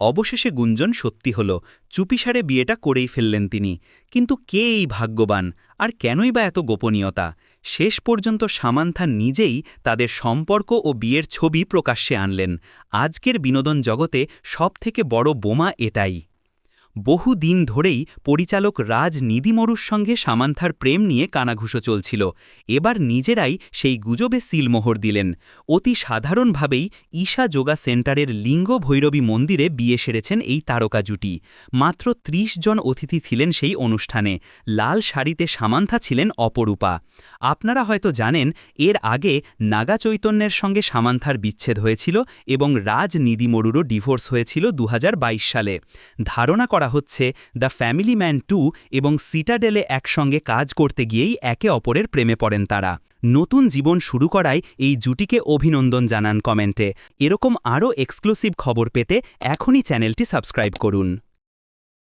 অবশেষে গুঞ্জন সত্যি হল, চুপিসারে বিয়েটা করেই ফেললেন তিনি। কিন্তু কে এই ভাগ্যবান? আর কেনই বা এত গোপনীয়তা? শেষ পর্যন্ত সামান্থা নিজেই তাদের সম্পর্ক ও বিয়ের ছবি প্রকাশ্যে আনলেন। আজকের বিনোদন জগতে সবথেকে বড় বোমা এটাই। বহু দিন ধরেই পরিচালক রাজ নিদিমরুর সঙ্গে সামান্থার প্রেম নিয়ে কানাঘুষো চলছিল। এবার নিজেরাই সেই গুজবে সিলমোহর দিলেন। অতি সাধারণভাবেই ঈশা যোগা সেন্টারের লিঙ্গ ভৈরবী মন্দিরে বিয়ে সেরেছেন এই তারকা জুটি। মাত্র ৩০ জন অতিথি ছিলেন সেই অনুষ্ঠানে। লাল শাড়িতে সামান্থা ছিলেন অপরূপা। আপনারা হয়তো জানেন, এর আগে নাগা চৈতন্যের সঙ্গে সামান্থার বিচ্ছেদ হয়েছিল এবং রাজ নিদিমরুরও ডিভোর্স হয়েছিল দু হাজার বাইশ সালে। ধারণা করা হচ্ছে দ্য ফ্যামিলি ম্যান টু এবং সিটাডেলে একসঙ্গে কাজ করতে গিয়েই একে অপরের প্রেমে পড়েন তারা। নতুন জীবন শুরু করায় এই জুটিকে অভিনন্দন জানান কমেন্টে। এরকম আরও এক্সক্লুসিভ খবর পেতে এখনই চ্যানেলটি সাবস্ক্রাইব করুন।